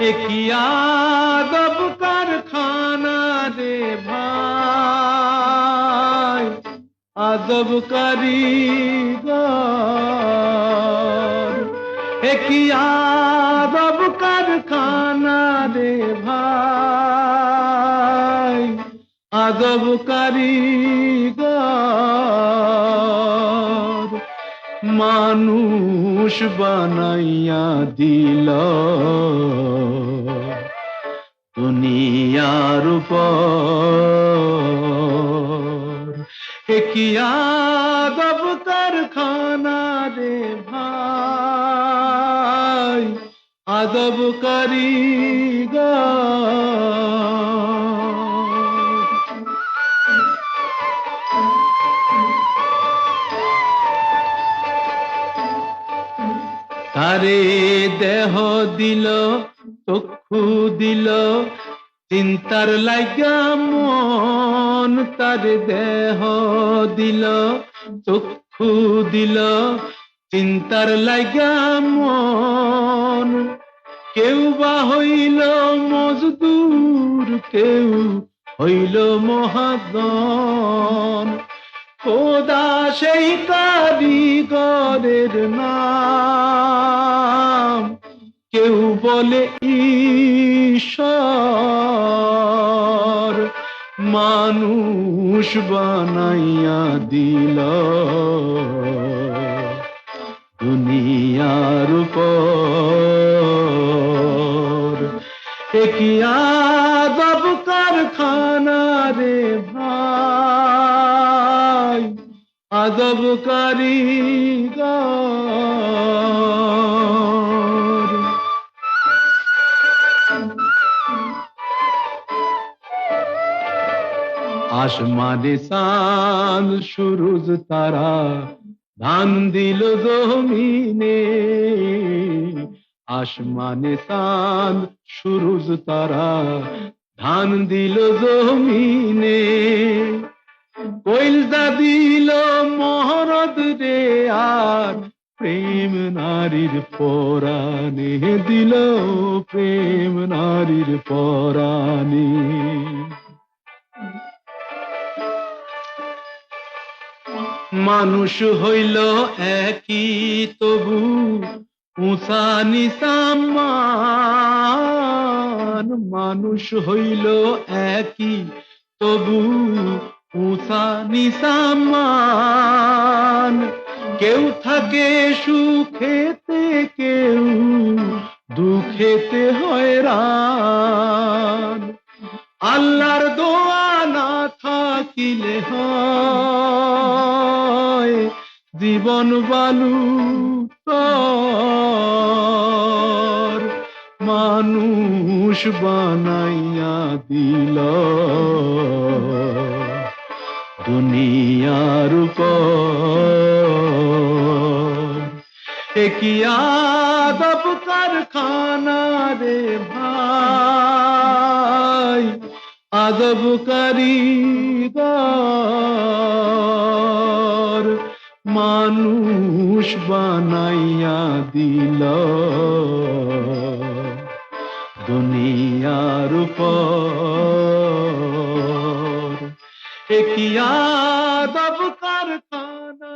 একই আদব কারখানা রে ভাই? আদব কারিগর। একই আদব কারখানা রে ভাই? আদব কারিগর। মানুষ বানাইয়া দিল। দুনিয়ার উপর। একিয়া দব কারখানা রে ভাই আদব কারিগর তারে দেহ দিল চক্ষু দিল। চিন্তার লাগা মন, তার দেহ দিল, চক্ষু দিল। চিন্তার লাগা মন, কেউ বা হইল মজদুর, কেউ হইল মহাদন খোদা সেই কারিগরের কেউ বলে ঈশ্বর মানুষ বানাইয়া দিল। দুনিয়ার উপর। একই আদব কারখানা রে ভাই? আদব কারিগর আসমানে চাঁদ, সুরুজ তারা ধান দিল জমিনে। আসমানে চাঁদ, সুরুজ তারা ধান দিল জমিনে। কইলদা দিল মহরদ রে, আর প্রেম নারীর পরাণে দিল প্রেম নারীর পরাণে। মানুষ হইল একই, তবু উষা নিসামান মানুষ হইল একই, তবু উষা নিসামান। কেউ থাকে সুখেতে, কেউ দুঃখেতে হয়রান। আল্লাহর দোয়া না থাকিলে হয়। জীবন বালু মানুষ বানাইয়া দিল। দুনিয়ার উপর। একই আদব কারখানা রে ভাই? আদব কারিগর মানুষ বানাইয়া দিল। দুনিয়ার উপর একই আদব কারখানা